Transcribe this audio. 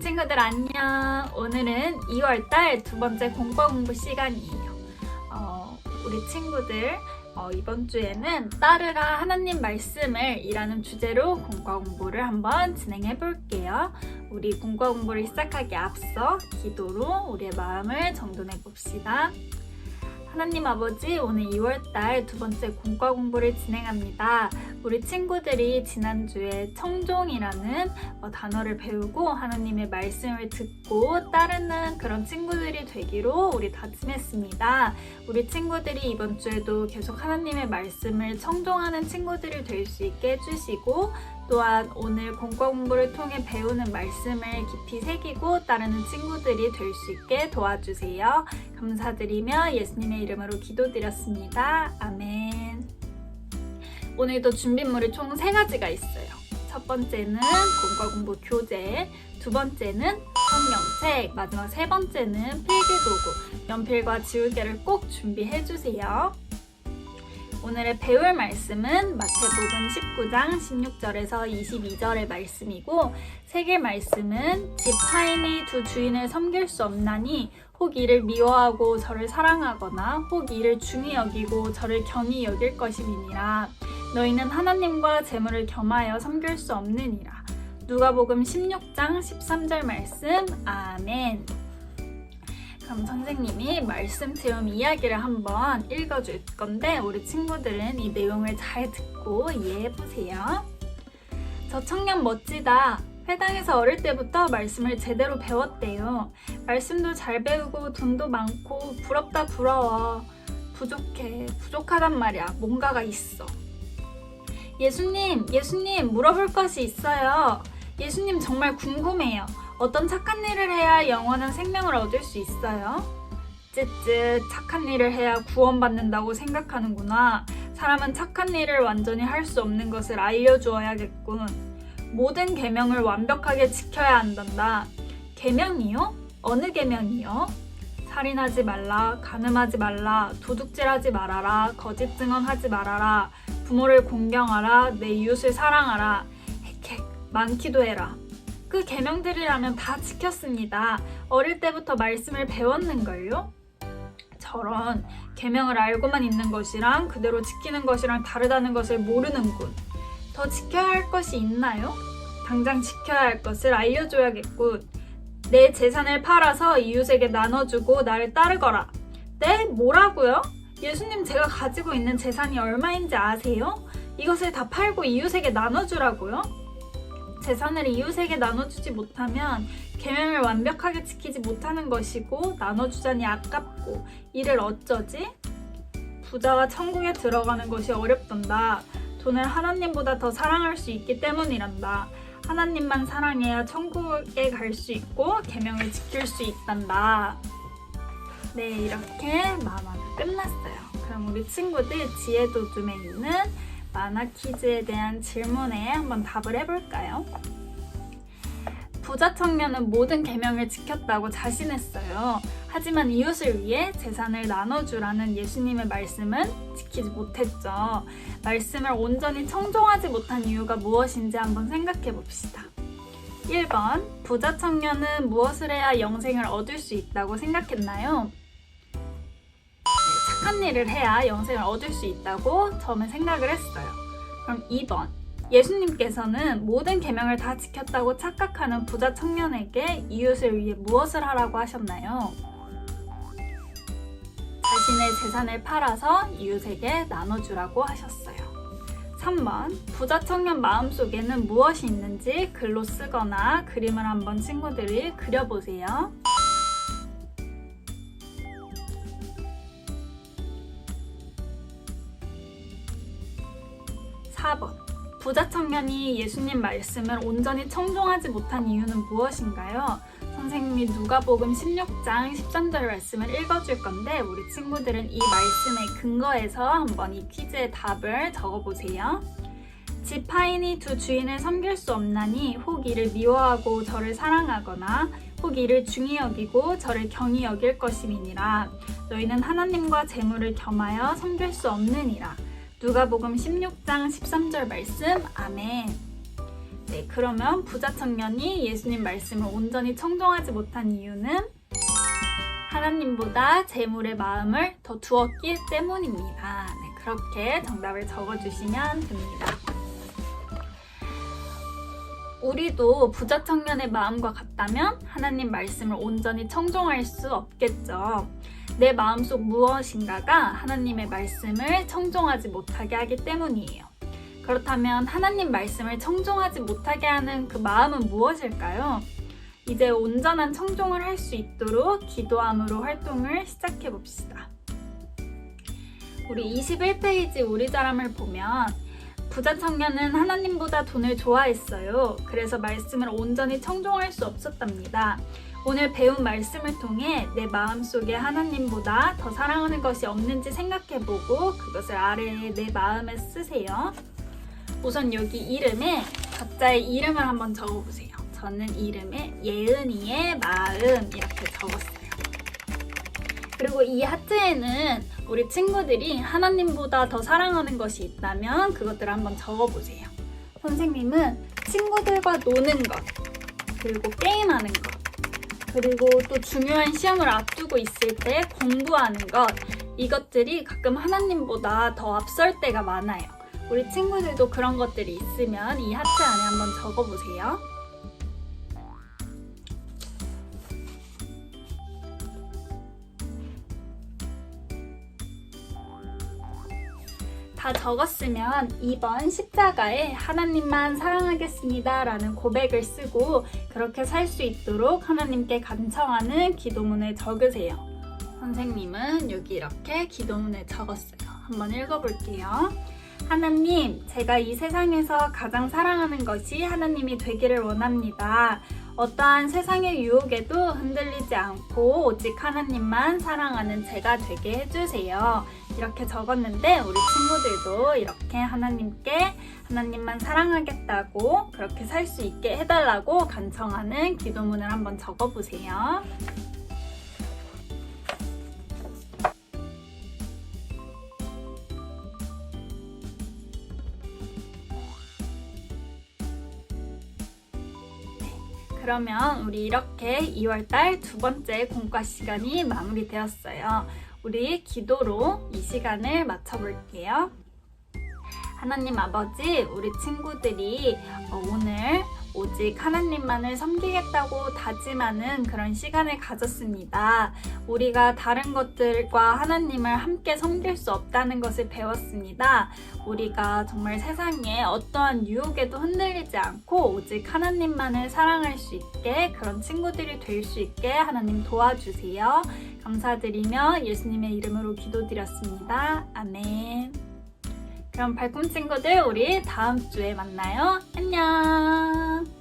친구들 안녕. 오늘은 2월달 두 번째 공과 공부 시간이에요. 어, 우리 친구들 어, 이번 주에는 따르라 하나님 말씀을 이라는 주제로 공과 공부를 한번 진행해 볼게요. 우리 공과 공부를 시작하기 앞서 기도로 우리의 마음을 정돈해 봅시다 하나님 아버지 오늘 2월달 두 번째 공과 공부를 진행합니다. 우리 친구들이 지난주에 청종이라는 어, 단어를 배우고 하나님의 말씀을 듣고 따르는 그런 친구들이 되기로 우리 다짐했습니다. 우리 친구들이 이번 주에도 계속 하나님의 말씀을 청종하는 친구들이 될 수 있게 해주시고 또한 오늘 공과 공부를 통해 배우는 말씀을 깊이 새기고 따르는 친구들이 될 수 있게 도와주세요. 감사드리며 예수님의 이름으로 기도드렸습니다. 아멘. 오늘도 준비물이 총세 가지가 있어요. 첫 번째는 공과 공부 교재, 두 번째는 성경책, 마지막 세 번째는 필기도구, 연필과 지우개를 꼭 지우해 주세요. 오늘의 배울 말씀은 마태복음 19장 16절에서 22절의 말씀이고 세계 말씀은 집 하인이 두 주인을 섬길 수 없나니 혹 이를 미워하고 저를 사랑하거나 혹 이를 중히 여기고 저를 경히 여길 것임이니라. 너희는 하나님과 재물을 겸하여 섬길 수 없느니라. 누가복음 16장 13절 말씀. 아멘 그럼 선생님이 말씀 체험 이야기를 한번 읽어줄 건데 우리 친구들은 이 내용을 잘 듣고 이해해 보세요. 저 청년 멋지다. 회당에서 어릴 때부터 말씀을 제대로 배웠대요. 말씀도 잘 배우고 돈도 많고 부럽다 부러워. 부족해. 부족하단 말이야. 뭔가가 있어. 예수님, 예수님 물어볼 것이 있어요. 예수님 정말 궁금해요. 어떤 착한 일을 해야 영원한 생명을 얻을 수 있어요? 쯧쯧 착한 일을 해야 구원받는다고 생각하는구나. 사람은 착한 일을 완전히 할 수 없는 것을 알려주어야겠군. 모든 계명을 완벽하게 지켜야 한단다. 계명이요? 어느 계명이요? 살인하지 말라, 간음하지 말라, 도둑질하지 말아라, 거짓 증언하지 말아라, 부모를 공경하라, 내 이웃을 사랑하라. 헥헥 많기도 해라. 그 계명들이라면 다 지켰습니다. 어릴 때부터 말씀을 배웠는 걸요? 저런 계명을 알고만 있는 것이랑 그대로 지키는 것이랑 다르다는 것을 모르는군. 더 지켜야 할 것이 있나요? 당장 지켜야 할 것을 알려줘야겠군. 내 재산을 팔아서 이웃에게 나눠주고 나를 따르거라. 네? 뭐라고요? 예수님 제가 가지고 있는 재산이 얼마인지 아세요? 이것을 다 팔고 이웃에게 나눠주라고요? 재산을 이웃에게 나눠주지 못하면 계명을 완벽하게 지키지 못하는 것이고 나눠주자니 아깝고 이를 어쩌지? 부자와 천국에 들어가는 것이 어렵단다. 돈을 하나님보다 더 사랑할 수 있기 때문이란다. 하나님만 사랑해야 천국에 갈 수 있고 계명을 지킬 수 있단다. 네, 이렇게 만화가 끝났어요. 그럼 우리 친구들 지혜도둠에 있는 만화 퀴즈에 대한 질문에 한번 답을 해볼까요? 부자 청년은 모든 계명을 지켰다고 자신했어요. 하지만 이웃을 위해 재산을 나눠주라는 예수님의 말씀은 지키지 못했죠. 말씀을 온전히 청종하지 못한 이유가 무엇인지 한번 생각해 봅시다. 1번 부자 청년은 무엇을 해야 영생을 얻을 수 있다고 생각했나요? 착한 일을 해야 영생을 얻을 수 있다고 처음에 생각을 했어요. 그럼 2번. 예수님께서는 모든 계명을 다 지켰다고 착각하는 부자 청년에게 이웃을 위해 무엇을 하라고 하셨나요? 자신의 재산을 팔아서 이웃에게 나눠주라고 하셨어요. 3번. 부자 청년 마음속에는 무엇이 있는지 글로 쓰거나 그림을 한번 친구들이 그려보세요. 4번. 부자 청년이 예수님 말씀을 온전히 청종하지 못한 이유는 무엇인가요? 선생님이 누가복음 16장 13절 말씀을 읽어줄 건데 우리 친구들은 이 말씀에 근거해서 한번 이 퀴즈의 답을 적어보세요. 집 하인이 두 주인을 섬길 수 없나니 혹 이를 미워하고 저를 사랑하거나 혹 이를 중히 여기고 저를 경히 여길 것임이니라 너희는 하나님과 재물을 겸하여 섬길 수 없느니라 누가복음 16장 13절 말씀 아멘. 네, 그러면 부자 청년이 예수님 말씀을 온전히 청종하지 못한 이유는 하나님보다 재물의 마음을 더 두었기 때문입니다. 네, 그렇게 정답을 적어주시면 됩니다. 우리도 부자 청년의 마음과 같다면 하나님 말씀을 온전히 청종할 수 없겠죠. 내 마음속 무엇인가가 하나님의 말씀을 청종하지 못하게 하기 때문이에요. 그렇다면 하나님 말씀을 청종하지 못하게 하는 그 마음은 무엇일까요? 이제 온전한 청종을 할 수 있도록 기도함으로 활동을 시작해 봅시다. 우리 21페이지 우리 자람을 보면 부자 청년은 하나님보다 돈을 좋아했어요. 그래서 말씀을 온전히 청종할 수 없었답니다. 오늘 배운 말씀을 통해 내 마음속에 하나님보다 더 사랑하는 것이 없는지 생각해보고 그것을 아래에 내 마음에 쓰세요. 우선 여기 이름에 각자의 이름을 한번 적어보세요. 저는 이름에 예은이의 마음 이렇게 적었어요. 그리고 이 하트에는 우리 친구들이 하나님보다 더 사랑하는 것이 있다면 그것들을 한번 적어보세요. 선생님은 친구들과 노는 것, 그리고 게임하는 것, 그리고 또 중요한 시험을 앞두고 있을 때 공부하는 것, 이것들이 가끔 하나님보다 더 앞설 때가 많아요. 우리 친구들도 그런 것들이 있으면 이 하트 안에 한번 적어보세요. 다 적었으면 2번 십자가에 하나님만 사랑하겠습니다 라는 고백을 쓰고 그렇게 살 수 있도록 하나님께 간청하는 기도문을 적으세요. 선생님은 여기 이렇게 기도문을 적었어요. 한번 읽어볼게요. 하나님, 제가 이 세상에서 가장 사랑하는 것이 하나님이 되기를 원합니다. 어떠한 세상의 유혹에도 흔들리지 않고 오직 하나님만 사랑하는 제가 되게 해주세요. 이렇게 적었는데 우리 친구들도 이렇게 하나님께 하나님만 사랑하겠다고 그렇게 살 수 있게 해달라고 간청하는 기도문을 한번 적어보세요. 그러면 우리 이렇게 2월달 두 번째 공과 시간이 마무리되었어요. 우리 기도로 이 시간을 마쳐볼게요. 하나님 아버지, 우리 친구들이 어, 오늘 오직 하나님만을 섬기겠다고 다짐하는 그런 시간을 가졌습니다. 우리가 다른 것들과 하나님을 함께 섬길 수 없다는 것을 배웠습니다. 우리가 정말 세상에 어떠한 유혹에도 흔들리지 않고 오직 하나님만을 사랑할 수 있게 그런 친구들이 될 수 있게 하나님 도와주세요. 감사드리며 예수님의 이름으로 기도드렸습니다. 아멘. 그럼 발꿈 친구들 우리 다음 주에 만나요. 안녕.